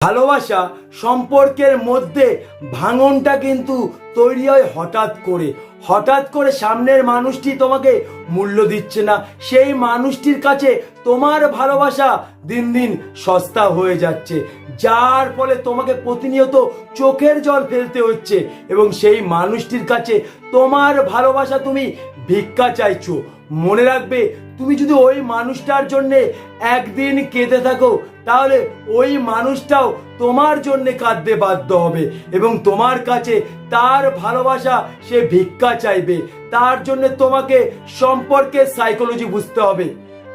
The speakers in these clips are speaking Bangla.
ভালোবাসা সম্পর্কের মধ্যে ভাঙনটা কিন্তু তৈরি হয় হঠাৎ করে। হঠাৎ করে সামনের মানুষটি তোমাকে মূল্য দিচ্ছে না। সেই মানুষটির কাছে তোমার ভালোবাসা দিন দিন সস্তা হয়ে যাচ্ছে। যার ফলে তোমাকে প্রতিনিয়ত চোখের জল ফেলতে হচ্ছে এবং সেই মানুষটির কাছে তোমার ভালোবাসা তুমি ভিক্ষা চাইছো। মনে রাখবে, তুমি যদি ওই মানুষটার জন্য একদিন কেঁদে থাকো, তাহলে ওই মানুষটাও তোমার জন্য কাঁদতে বাধ্য হবে এবং তোমার কাছে তার ভালোবাসা সে ভিক্ষা চাইবে। তার জন্য তোমাকে সম্পর্কের সাইকোলজি বুঝতে হবে।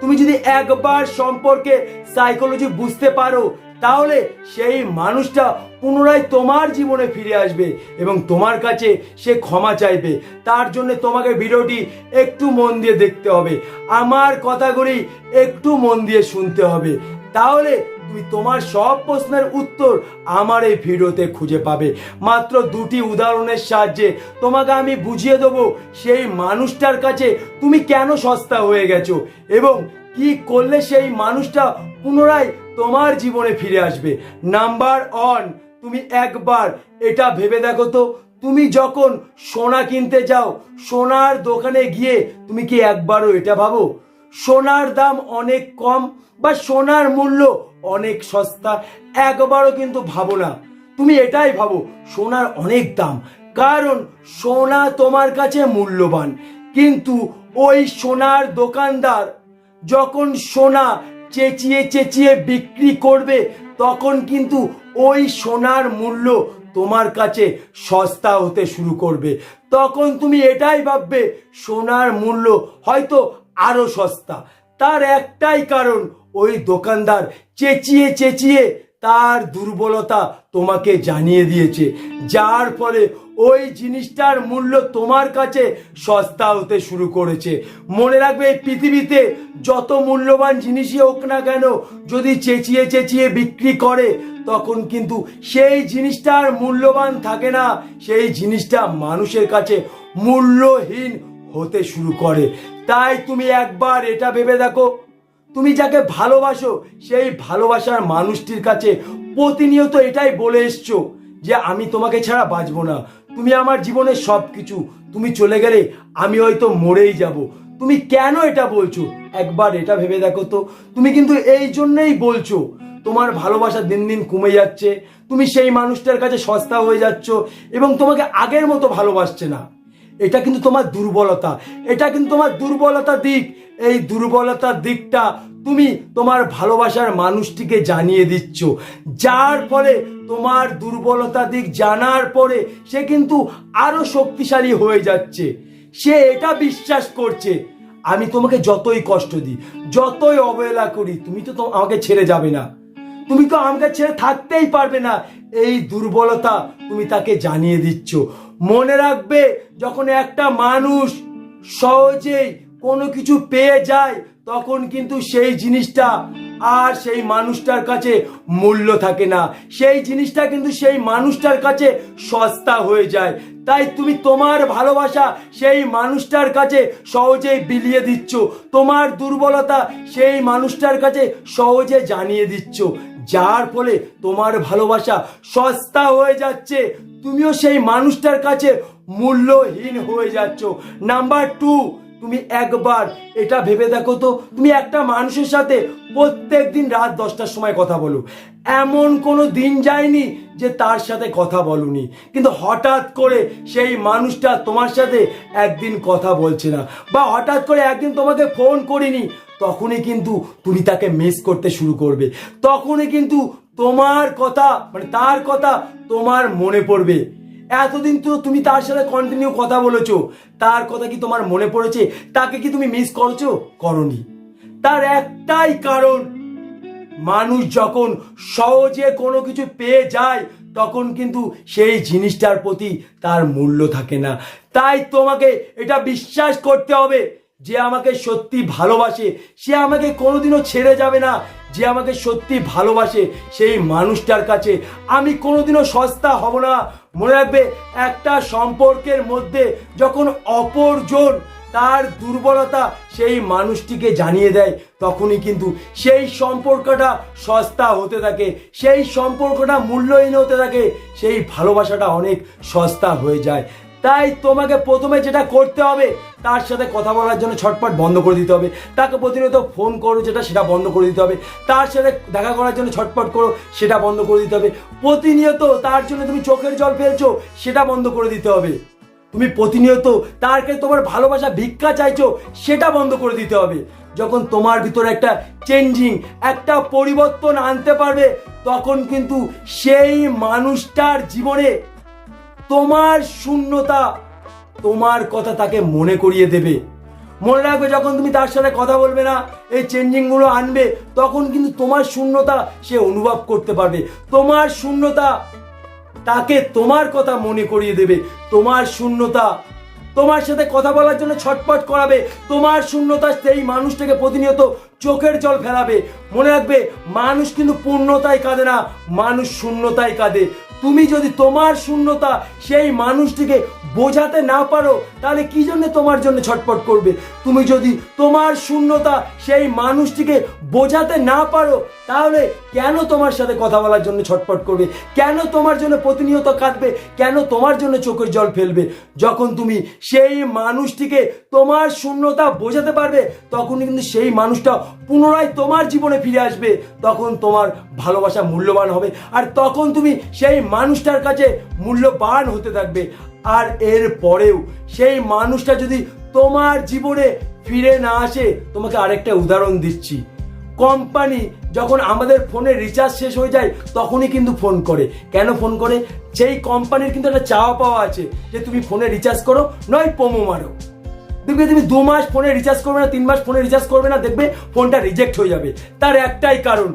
তুমি যদি একবার সম্পর্কে সাইকোলজি বুঝতে পারো, তাহলে সেই মানুষটা পুনরায় তোমার জীবনে ফিরে আসবে এবং তোমার কাছে সে ক্ষমা চাইবে। তার জন্য তোমাকে ভিডিওটি একটু মন দিয়ে দেখতে হবে। আমার কথাগুলি একটু মন দিয়ে শুনতে হবে। তাহলে তুমি তোমার সব প্রশ্নের উত্তর আমার এই ভিডিওতে খুঁজে পাবে। মাত্র দুটি উদাহরণের সাহায্যে তোমাকে আমি বুঝিয়ে দেবো সেই মানুষটার কাছে তুমি কেন সস্তা হয়ে গেছো এবং কি করলে সেই মানুষটা পুনরায় তোমার জীবনে ফিরে আসবে। নাম্বার ওয়ান, তুমি একবার এটা ভেবে দেখো তো, তুমি যখন সোনা কিনতে যাও, সোনার দোকানে গিয়ে তুমি কি একবারও এটা ভাবো? সোনার দাম অনেক কম বা সোনার মূল্য অনেক সস্তা, একবারও কিন্তু ভাবো না। তুমি এটাই ভাবো, সোনার অনেক দাম। কারণ সোনা তোমার কাছে মূল্যবান। কিন্তু ওই সোনার দোকানদার যখন সোনা চেঁচিয়ে চেঁচিয়ে বিক্রি করবে, তখন কিন্তু ওই সোনার মূল্য তোমার কাছে সস্তা হতে শুরু করবে। তখন তুমি এটাই ভাববে, সোনার মূল্য হয়তো আরও সস্তা। তার একটাই কারণ, ওই দোকানদার চেঁচিয়ে চেঁচিয়ে তার দুর্বলতা তোমাকে জানিয়ে দিয়েছে। যার ফলে ওই জিনিসটার মূল্য তোমার কাছে সস্তা হতে শুরু করেছে। মনে রাখবে, এই পৃথিবীতে যত মূল্যবান জিনিসই হোক না কেন, যদি চেঁচিয়ে চেঁচিয়ে বিক্রি করে, তখন কিন্তু সেই জিনিসটার মূল্যবান থাকে না, সেই জিনিসটা মানুষের কাছে মূল্যহীন হতে শুরু করে। তাই তুমি একবার এটা ভেবে দেখো। তুমি যাকে ভালোবাসো, সেই ভালোবাসার মানুষটির কাছে প্রতিনিয়ত এটাই বলে এসছো যে, আমি তোমাকে ছাড়া বাঁচবো না। তুমি আমার জীবনের সব কিছু তুমি চলে গেলে আমি হয়তো মরেই যাব। তুমি কেন এটা বলছো? একবার এটা ভেবে দেখো তো। তুমি কিন্তু এই জন্যেই বলছো, তোমার ভালোবাসা দিন দিন কমে যাচ্ছে। তুমি সেই মানুষটার কাছে সস্তা হয়ে যাচ্ছ এবং তোমাকে আগের মতো ভালোবাসছে না। এটা কিন্তু তোমার দুর্বলতা। এটা কিন্তু তোমার দুর্বলতা দিক। এই দুর্বলতার দিকটা তুমি তোমার ভালোবাসার মানুষটিকে জানিয়ে দিচ্ছ। যার ফলে তোমার দুর্বলতা দিক জানার পরে সে কিন্তু আরও শক্তিশালী হয়ে যাচ্ছে। সে এটা বিশ্বাস করছে। আমি তোমাকে যতই কষ্ট দিই, যতই অবহেলা করি, তুমি তো তো আমাকে ছেড়ে যাবে না। তুমি তো আমাকে ছেড়ে থাকতেই পারবে না। এই দুর্বলতা তুমি তাকে জানিয়ে দিচ্ছ। মনে রাখবে, যখন একটা মানুষ সহজেই কোনো কিছু পেয়ে যায়, তখন কিন্তু সেই জিনিসটা আর সেই মানুষটার কাছে মূল্য থাকে না। সেই জিনিসটা কিন্তু সেই মানুষটার কাছে সস্তা হয়ে যায়। তাই তুমি তোমার ভালোবাসা সেই মানুষটার কাছে সহজেই বিলিয়ে দিচ্ছ। তোমার দুর্বলতা সেই মানুষটার কাছে সহজে জানিয়ে দিচ্ছ। যার ফলে তোমার ভালোবাসা সস্তা হয়ে যাচ্ছে। তুমিও সেই মানুষটার কাছে মূল্যহীন হয়ে যাচ্ছ। নাম্বার টু তুমি একবার এটা ভেবে দেখো তো, তুমি একটা মানুষের সাথে প্রত্যেক দিন রাত দশটার সময় কথা বলো। এমন কোনো দিন যায়নি যে তার সাথে কথা বলনি। কিন্তু হঠাৎ করে সেই মানুষটা তোমার সাথে একদিন কথা বলছে না। বা হঠাৎ করে একদিন তোমাকে ফোন করিনি। তখনই কিন্তু তুমি তাকে মিস করতে শুরু করবে। তখনই কিন্তু তোমার কথা মানে তার কথা তোমার মনে পড়বে। এতদিন তো তুমি তার সাথে কন্টিনিউ কথা বলেছ। তার কথা কি তোমার মনে পড়েছে? তাকে কি তুমি মিস করছ? করনি। তার একটাই কারণ, মানুষ যখন সহজে কোনো কিছু পেয়ে যায়, তখন কিন্তু সেই জিনিসটার প্রতি তার মূল্য থাকে না। তাই তোমাকে এটা বিশ্বাস করতে হবে। যে আমাকে সত্যি ভালোবাসে, সে আমাকে কোনোদিনও ছেড়ে যাবে না। যে আমাকে সত্যি ভালোবাসে, সেই মানুষটার কাছে আমি কোনোদিনও সস্তা হব না। মনে রাখবে, একটা সম্পর্কের মধ্যে যখন অপরজন তার দুর্বলতা সেই মানুষটিকে জানিয়ে দেয়, তখনই কিন্তু সেই সম্পর্কটা সস্তা হতে থাকে, সেই সম্পর্কটা মূল্যহীন হতে থাকে, সেই ভালোবাসাটা অনেক সস্তা হয়ে যায়। তাই তোমাকে প্রথমে যেটা করতে হবে, তার সাথে কথা বলার জন্য ছটপট বন্ধ করে দিতে হবে। তাকে প্রতিনিয়ত ফোন করো যেটা, সেটা বন্ধ করে দিতে হবে। তার সাথে দেখা করার জন্য ছটপট করো, সেটা বন্ধ করে দিতে হবে। প্রতিনিয়ত তার জন্য তুমি চোখের জল ফেলছো, সেটা বন্ধ করে দিতে হবে। তুমি প্রতিনিয়ত তার কাছে তোমার ভালোবাসা, ভিক্ষা চাইছো, সেটা বন্ধ করে দিতে হবে। যখন তোমার ভিতরে একটা চেঞ্জিং একটা পরিবর্তন আনতে পারবে, তখন কিন্তু সেই মানুষটার জীবনে তোমার শূন্যতা তোমার কথা তাকে মনে করিয়ে দেবে। মনে রাখবে, যখন তুমি তার সাথে কথা বলবে না, এই চেঞ্জিংগুলো আনবে, তখন কিন্তু তোমার শূন্যতা সে অনুভব করতে পারবে। তোমার শূন্যতা তাকে তোমার কথা মনে করিয়ে দেবে। তোমার শূন্যতা তোমার সাথে কথা বলার জন্য ছটপট করাবে। তোমার শূন্যতা সেই মানুষটাকে প্রতিনিয়ত চোখের জল ফেলাবে। মনে রাখবে, মানুষ কিন্তু পূর্ণতায় কাঁদে না, মানুষ শূন্যতায় কাঁদে। তুমি যদি তোমার শূন্যতা সেই মানুষটিকে বোঝাতে না পারো, তাহলে কি জন্য তোমার জন্য ছটপট করবে? তুমি যদি তোমার শূন্যতা সেই মানুষটিকে বোঝাতে না পারো, তাহলে কেন তোমার সাথে কথা বলার জন্য ছটপট করবে? কেন তোমার জন্য প্রতিনিয়ত কাঁদবে? কেন তোমার জন্য চোখের জল ফেলবে? যখন তুমি সেই মানুষটিকে তোমার শূন্যতা বোঝাতে পারবে, তখন কিন্তু সেই মানুষটা পুনরায় তোমার জীবনে ফিরে আসবে। তখন তোমার ভালোবাসা মূল্যবান হবে। আর তখন তুমি সেই মানুষটার কাছে মূল্যবান হতে থাকবে। আর এর পরেও সেই মানুষটা যদি তোমার জীবনে ফিরে না আসে, তোমাকে আরেকটা উদাহরণ দিচ্ছি। কোম্পানি যখন আমাদের ফোনে রিচার্জ শেষ হয়ে যায়, তখনই কিন্তু ফোন করে। কেন ফোন করে? সেই কোম্পানির কিন্তু একটা চাওয়া পাওয়া আছে যে তুমি ফোনে রিচার্জ করো, নয় প্রোমো মারো। দেখবে তুমি দু মাস ফোনে রিচার্জ করবে না, তিন মাস ফোনে রিচার্জ করবে না, দেখবে ফোনটা রিজেক্ট হয়ে যাবে। তার একটাই কারণ,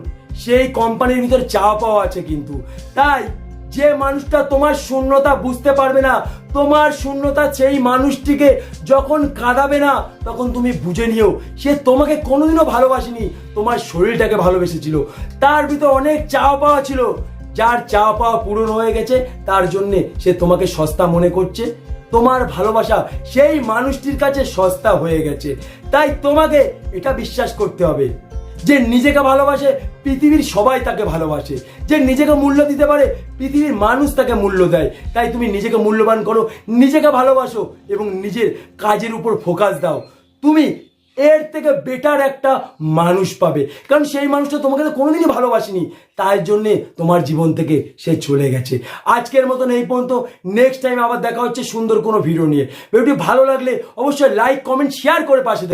সেই কোম্পানির ভিতরে চাওয়া পাওয়া আছে কিন্তু। তাই যে মানুষটা তোমার শূন্যতা বুঝতে পারবে না, তোমার শূন্যতা সেই মানুষটিকে যখন কাঁদাবে না, তখন তুমি বুঝে নিও। সে তোমাকে কোনোদিনও ভালোবাসেনি, তোমার শরীরটাকে ভালোবেসেছিল। তার ভিতর অনেক চাওয়া পাওয়া ছিল। যার চাওয়া পাওয়া পূরণ হয়ে গেছে, তার জন্যে সে তোমাকে সস্তা মনে করছে। তোমার ভালোবাসা সেই মানুষটির কাছে সস্তা হয়ে গেছে। তাই তোমাকে এটা বিশ্বাস করতে হবে যে নিজেকে ভালোবাসে পৃথিবীর সবাই তাকে ভালোবাসে। যে নিজেকে মূল্য দিতে পারে, পৃথিবীর মানুষ তাকে মূল্য দেয়। তাই তুমি নিজেকে মূল্যবান করো, নিজেকে ভালোবাসো এবং নিজের কাজের উপর ফোকাস দাও। তুমি এর থেকে বেটার একটা মানুষ পাবে। কারণ সেই মানুষটা তোমাকে তো কোনোদিনই ভালোবাসেনি। তাই জন্যে তোমার জীবন থেকে সে চলে গেছে। আজকের মতন এই পর্যন্ত। নেক্সট টাইম আবার দেখা হচ্ছে সুন্দর কোনো ভিডিও নিয়ে। ভিডিওটি ভালো লাগলে অবশ্যই লাইক কমেন্ট শেয়ার করে পাশে